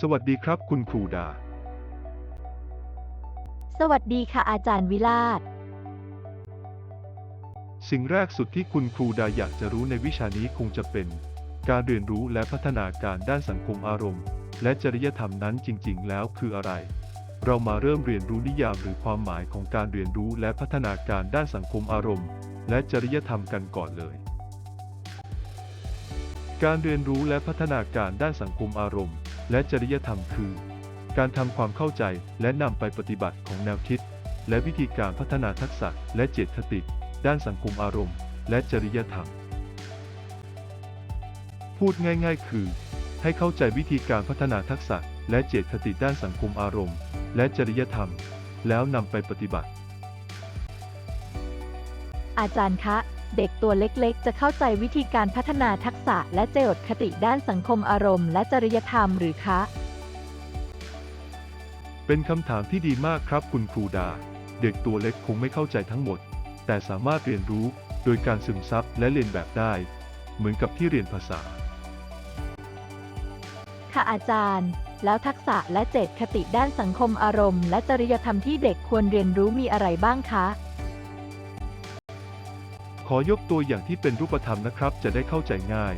สวัสดีครับคุณครูดา สวัสดีค่ะอาจารย์วิลาศสิ่งแรกสุดที่คุณครูดาอยากจะรู้ในวิชานี้คงจะเป็น การเรียนรู้และพัฒนาการด้านสังคมอารมณ์ และจริยธรรมนั้นจริง ๆ แล้วคืออะไร เรามาเริ่มเรียนรู้นิยามหรือความหมายของการเรียนรู้และพัฒนาการด้านสังคมอารมณ์ และจริยธรรมกันก่อนเลย การเรียนรู้และพัฒนาการด้านสังคมอารมณ์ และจริยธรรมคือ การทำความเข้าใจและนำไปปฏิบัติของแนวคิด และวิธีการพัฒนาทักษะและเจตคติ ด้านสังคมอารมณ์ และจริยธรรม พูดง่าย ๆ คือ ให้เข้าใจวิธีการพัฒนาทักษะและเจตคติด้านสังคมอารมณ์ และจริยธรรม แล้วนำไปปฏิบัติ อาจารย์คะ เด็กตัวเล็กๆ จะเข้าใจวิธีการพัฒนาทักษะและเจตคติด้านสังคมอารมณ์และจริยธรรมหรือคะ เป็นคำถามที่ดีมากครับคุณครูดา เด็กตัวเล็กคงไม่เข้าใจทั้งหมด แต่สามารถเรียนรู้โดยการซึมซับและเรียนแบบได้ เหมือนกับที่เรียนภาษา ค่ะอาจารย์ แล้วทักษะและเจตคติด้านสังคมอารมณ์ และจริยธรรมที่เด็กควรเรียนรู้มีอะไรบ้างคะ ขอยกตัวอย่างที่เป็นรูปธรรมนะครับ จะได้เข้าใจง่าย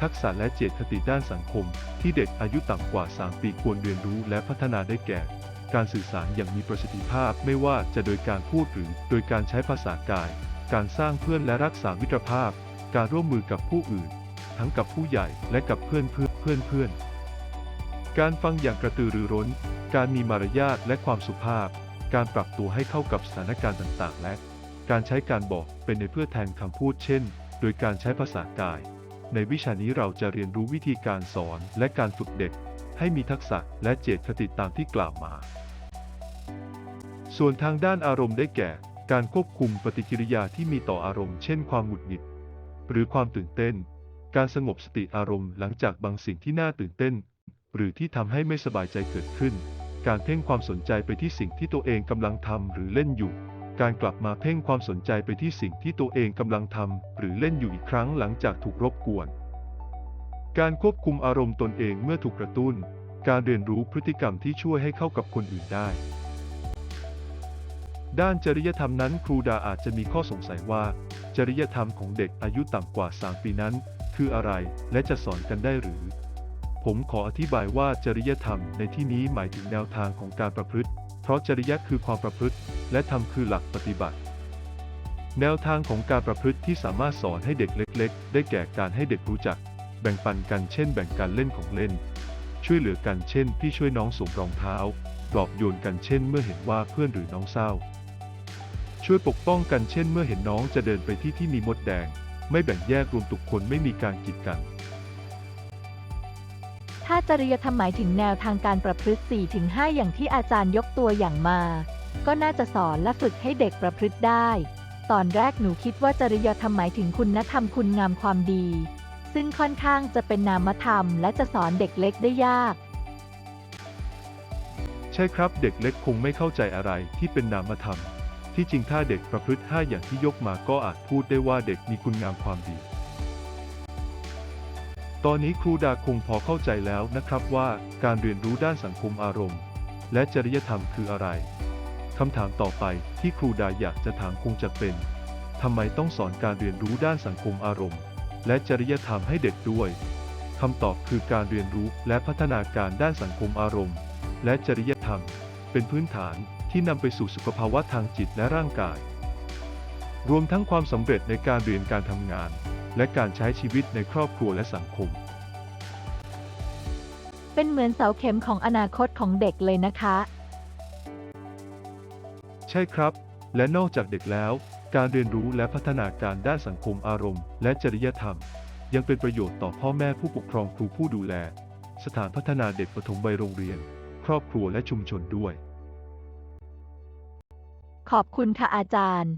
ทักษะและเจตคติด้านสังคม ที่เด็กอายุต่ำกว่า 3 ปีควรเรียนรู้และพัฒนาได้แก่ การสื่อสารอย่างมีประสิทธิภาพไม่ว่าจะโดยการพูดหรือโดยการใช้ภาษากาย การสร้างเพื่อนและรักษามิตรภาพ การร่วมมือกับผู้อื่น ทั้งกับผู้ใหญ่และกับเพื่อนเพื่อนเพื่อนเพื่อนการฟังอย่างกระตือรือร้น การมีมารยาทและความสุภาพ การปรับตัวให้เข้ากับสถานการณ์ต่างๆ และ การใช้การบอกเป็นในเพื่อแทนคำพูดเช่น โดยการใช้ภาษากาย ในวิชานี้เราจะเรียนรู้วิธีการสอนและการฝึกเด็ก ให้มีทักษะและเจตคติตามที่กล่าวมา ส่วนทางด้านอารมณ์ได้แก่ การควบคุมปฏิกิริยาที่มีต่ออารมณ์เช่นความหงุดหงิด หรือความตื่นเต้น การสงบสติอารมณ์หลังจากบางสิ่งที่น่าตื่นเต้น หรือที่ทำให้ไม่สบายใจเกิดขึ้น การเพ่งความสนใจไปที่สิ่งที่ตัวเองกำลังทำหรือเล่นอยู่ การกลับมาเพ่งความสนใจไปที่สิ่งที่ตัวเองกำลังทำหรือเล่นอยู่อีกครั้งหลังจากถูกรบกวน การควบคุมอารมณ์ตนเองเมื่อถูกกระตุ้น การเรียนรู้พฤติกรรมที่ช่วยให้เข้ากับคนอื่นได้ ด้านจริยธรรมนั้นครูดาอาจจะมีข้อสงสัยว่า จริยธรรมของเด็กอายุต่ำกว่า 3 ปีนั้น คืออะไรและจะสอนกันได้หรือ ผมขออธิบายว่าจริยธรรมในที่นี้หมายถึงแนวทางของการประพฤติ เพราะจริยะคือความประพฤติ และธรรมคือหลักปฏิบัติ แนวทางของการประพฤติที่สามารถสอนให้เด็กเล็ก ๆ ได้แก่การให้เด็กรู้จัก แบ่งปันกันเช่น แบ่งการเล่นของเล่น ช่วยเหลือกันเช่น พี่ช่วยน้องสวมรองเท้าปลอบโยนกันเช่น เมื่อเห็นว่าเพื่อนหรือน้องเศร้า ช่วยปกป้องกันเช่น เมื่อเห็นน้องจะเดินไปที่ที่มีมดแดง ไม่แบ่งแยกรวมทุกคนไม่มีการกีดกัน จริยธรรมหมายถึงแนวทางการประพฤติ 4-5 อย่างที่อาจารย์ยกตัวอย่างมา ก็น่าจะสอนและฝึกให้เด็กประพฤติได้ ตอนแรกหนูคิดว่าจริยธรรมหมายถึงคุณธรรมคุณงามความดี ซึ่งค่อนข้างจะเป็นนามธรรม และจะสอนเด็กเล็กได้ยาก ใช่ครับเด็กเล็กคงไม่เข้าใจอะไรที่เป็นนามธรรม ที่จริงถ้าเด็กประพฤติ 5 อย่างที่ยกมาก็อาจพูดได้ว่าเด็กมีคุณงามความดี ตอนนี้ครูดาคงพอเข้าใจแล้วนะครับว่าการเรียนรู้ด้านสังคมอารมณ์ และจริยธรรมคืออะไรคำถามต่อไปที่ครูดาอยากจะถามคงจะเป็นทำไมต้องสอนการเรียนรู้ด้านสังคมอารมณ์ และจริยธรรมให้เด็กด้วยคำตอบคือการเรียนรู้และพัฒนาการด้านสังคมอารมณ์ และจริยธรรม เป็นพื้นฐานที่นำไปสู่สุขภาวะทางจิตและร่างกาย รวมทั้งความสำเร็จในการเรียนการทำงาน และการใช้ชีวิตในครอบครัวและสังคม เป็นเหมือนเสาเข็มของอนาคตของเด็กเลยนะคะ ใช่ครับ และนอกจากเด็กแล้ว การเรียนรู้และพัฒนาการด้านสังคมอารมณ์ และจริยธรรม ยังเป็นประโยชน์ต่อพ่อแม่ผู้ปกครองครูผู้ดูแล สถานพัฒนาเด็กปฐมวัยโรงเรียน ครอบครัวและชุมชนด้วย ขอบคุณค่ะอาจารย์